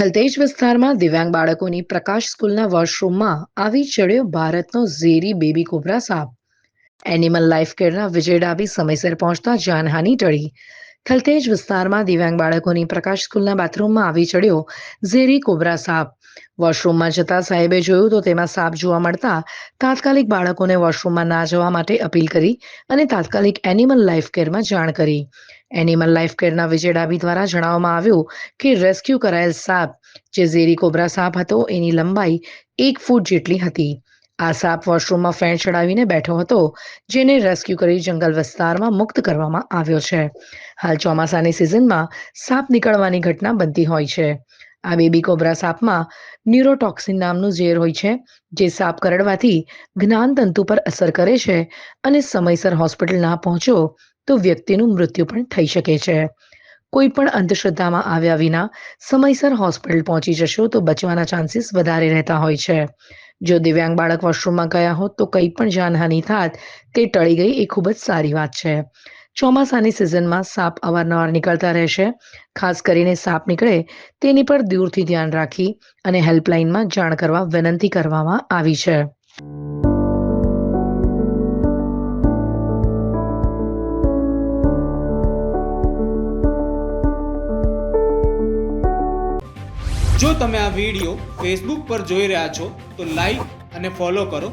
થલતેજ વિસ્તારમાં દિવ્યાંગ બાળકોની પ્રકાશ સ્કૂલના વોશરૂમમાં આવી ચડ્યો ભારતનો ઝેરી બેબી કોબરા સાપ. એનિમલ લાઈફ કેરના વિજય ડાબી સમયસર પહોંચતા જાનહાની ટળી. થલતેજ વિસ્તારમાં દિવ્યાંગ બાળકોની પ્રકાશ સ્કૂલના બાથરૂમમાં આવી ચડ્યો ઝેરી કોબરા સાપ. વોશરૂમમાં જતા સાહેબે જોયું તો તેમાં સાપ જોવા મળતા તાત્કાલિક બાળકોને વોશરૂમમાં ના જવા માટે અપીલ કરી અને તાત્કાલિક એનિમલ લાઈફ કેરમાં જાણ કરી. એનિમલ લાઈફ કેરના વિજય ડાભી દ્વારા જણાવવામાં આવ્યું કે રેસ્ક્યુ કરાયેલ સાપ, જે ઝેરી કોબરા સાપ હતો, એની લંબાઈ એક ફૂટ જેટલી હતી. આ સાપ વોશરૂમમાં ફેન ચડાવીને બેઠો હતો, જેને રેસ્ક્યુ કરી જંગલ વિસ્તારમાં મુક્ત કરવામાં આવ્યો છે. હાલ ચોમાસાની સિઝનમાં સાપ નીકળવાની ઘટના બનતી હોય છે. આ બેબી કોબરા સાપમાં ન્યુરોટોક્સિન નામનું ઝેર હોય છે, જે સાપ કરડવાથી જ્ઞાનતંતુ પર અસર કરે છે અને સમયસર હોસ્પિટલ ના પહોંચો તો વ્યક્તિનું મૃત્યુ પણ થઈ શકે છે. કોઈ પણ અંધશ્રદ્ધામાં આવ્યા વિના સમયસર હોસ્પિટલ પહોંચી જશો તો બચવાના ચાન્સીસ વધારે રહેતા હોય છે. જો દિવ્યાંગ બાળક વોશરૂમમાં ગયા હોત તો કંઈ પણ જાનહાનિ થાત તે ટળી ગઈ એ ખૂબ જ સારી વાત છે. ચોમાસાની સિઝનમાં સાપ અવારનવાર નીકળતા રહેશે ખાસ કરીને સાપ નીકળે તેની પર દૂરથી ધ્યાન રાખી અને હેલ્પલાઇનમાં જાણ કરવા વિનંતી કરવામાં આવી છે. જો તમે આ વીડિયો ફેસબુક પર જોઈ રહ્યા છો, તો લાઈક અને ફોલો કરો.